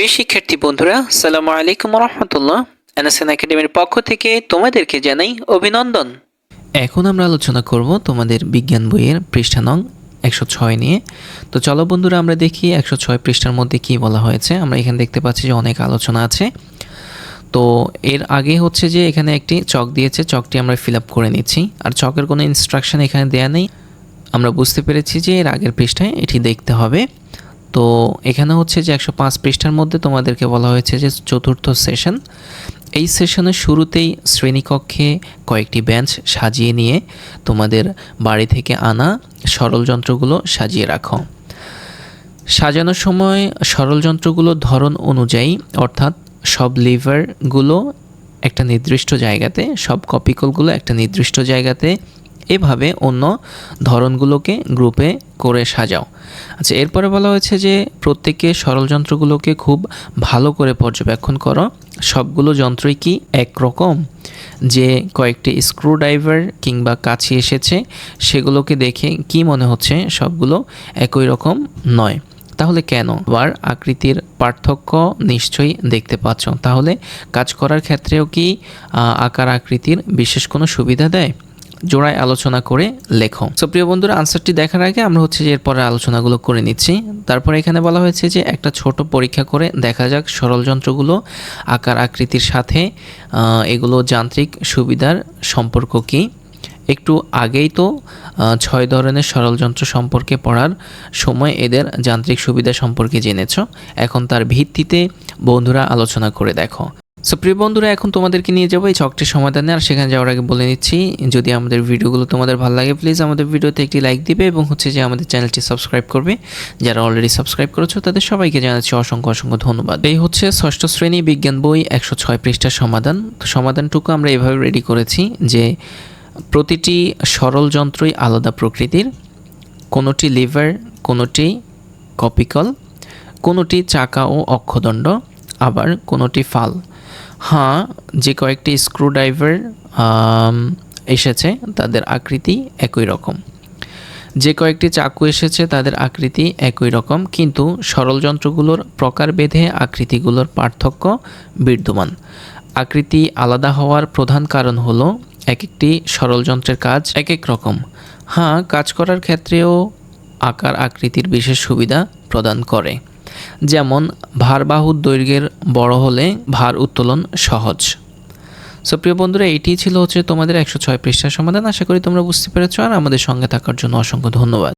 প্রিয় শিক্ষার্থী বন্ধুরা সালামু আলাইকুম রহমতুল্লাহ এনএসএন একাডেমির পক্ষ থেকে তোমাদেরকে জানাই অভিনন্দন। এখন আমরা আলোচনা করব তোমাদের বিজ্ঞান বইয়ের পৃষ্ঠা নং একশো ছয় নিয়ে। তো চলো বন্ধুরা, আমরা দেখি একশো ছয় পৃষ্ঠার মধ্যে কি বলা হয়েছে। আমরা এখানে দেখতে পাচ্ছি যে অনেক আলোচনা আছে। তো এর আগে হচ্ছে যে এখানে একটি চক দিয়েছে, চকটি আমরা ফিল আপ করে নিচ্ছি। আর চকের কোনো ইনস্ট্রাকশন এখানে দেয়া নেই। আমরা বুঝতে পেরেছি যে এর আগের পৃষ্ঠায় এটি দেখতে হবে। তো এখানে হচ্ছে যে একশো পাঁচ পৃষ্ঠার মধ্যে তোমাদেরকে বলা হয়েছে যে চতুর্থ সেশন। এই সেশনের শুরুতেই শ্রেণীকক্ষে কয়েকটি বেঞ্চ সাজিয়ে নিয়ে তোমাদের বাড়ি থেকে আনা সরল যন্ত্রগুলো সাজিয়ে রাখো। সাজানোর সময় সরল যন্ত্রগুলোর ধরন অনুযায়ী, অর্থাৎ সব লিভারগুলো একটা নির্দিষ্ট জায়গাতে, সব কপিকলগুলো একটা নির্দিষ্ট জায়গাতে এভাবে অন্য ধরনগুলোকে গ্রুপে করে সাজাও। আচ্ছা এরপরে বলা হয়েছে যে প্রত্যেকে সরল যন্ত্রগুলোকে খুব ভালো করে পর্যবেক্ষণ করো। সবগুলো যন্ত্রই কি একরকম? যে কয়েকটি স্ক্রুড্রাইভার কিংবা কাছি এসেছে, সেগুলোকে দেখে কি মনে হচ্ছে সবগুলো একই রকম নয়? তাহলে কেন? আবার আকৃতির পার্থক্য নিশ্চয়ই দেখতে পাচ্ছ। তাহলে কাজ করার ক্ষেত্রেও কি আকার আকৃতির বিশেষ কোনো সুবিধা দেয়? জোড়ায় আলোচনা করে লেখো। সো প্রিয় বন্ধুরা আনসারটি দেখার আগে আমরা হচ্ছে যে এরপরে আলোচনাগুলো করে নিচ্ছি। তারপরে এখানে বলা হয়েছে যে একটা ছোট পরীক্ষা করে দেখা যাক সরল যন্ত্রগুলো আকার আকৃতির সাথে এগুলো যান্ত্রিক সুবিধার সম্পর্ক কী। একটু আগেই তো ছয় ধরনের সরল যন্ত্র সম্পর্কে পড়ার সময় এদের যান্ত্রিক সুবিধা সম্পর্কে জেনেছ। এখন তার ভিত্তিতে বন্ধুরা আলোচনা করে দেখো। সো প্রিয় বন্ধুরা, এখন তোমাদেরকে নিয়ে যাব এই চকটির সমাধানে আর সেখানে যাওয়ার আগে বলে নিচ্ছি, যদি আমাদের ভিডিওগুলো তোমাদের ভালো লাগে প্লিজ আমাদের ভিডিওতে একটি লাইক দিবে এবং হচ্ছে যে আমাদের চ্যানেলটি সাবস্ক্রাইব করবে। যারা অলরেডি সাবস্ক্রাইব করেছ, তাদের সবাইকে জানাচ্ছি অসংখ্য অসংখ্য ধন্যবাদ। এই হচ্ছে ষষ্ঠ শ্রেণি বিজ্ঞান বই একশো ছয় পৃষ্ঠার সমাধান। তো সমাধানটুকু আমরা এভাবে রেডি করেছি যে প্রতিটি সরল যন্ত্রই আলাদা প্রকৃতির। কোনোটি লিভার কোনোটি কপিকল কোনোটি চাকা ও অক্ষদণ্ড, আবার কোনোটি ফাল। হ্যাঁ যে কয়েকটি স্ক্রুড্রাইভার এসেছে, তাদের আকৃতি একই রকম। যে কয়েকটি চাকু এসেছে, তাদের আকৃতি একই রকম, কিন্তু সরল যন্ত্রগুলোর প্রকারভেদে আকৃতিগুলোর পার্থক্য বিদ্যমান। আকৃতি আলাদা হওয়ার প্রধান কারণ হলো এক একটি সরল যন্ত্রের কাজ এক এক রকম। হ্যাঁ কাজ করার ক্ষেত্রেও আকার আকৃতির বিশেষ সুবিধা প্রদান করে। যেমন, ভারবাহুর দৈর্ঘ্যের বড় হলে ভার উত্তোলন সহজ। সো প্রিয় বন্ধুরা, এটি ছিল হচ্ছে তোমাদের একশো ছয় পৃষ্ঠার সমাধান। আশা করি তোমরা বুঝতে পেরেছ আর আমাদের সঙ্গে থাকার জন্য অসংখ্য ধন্যবাদ।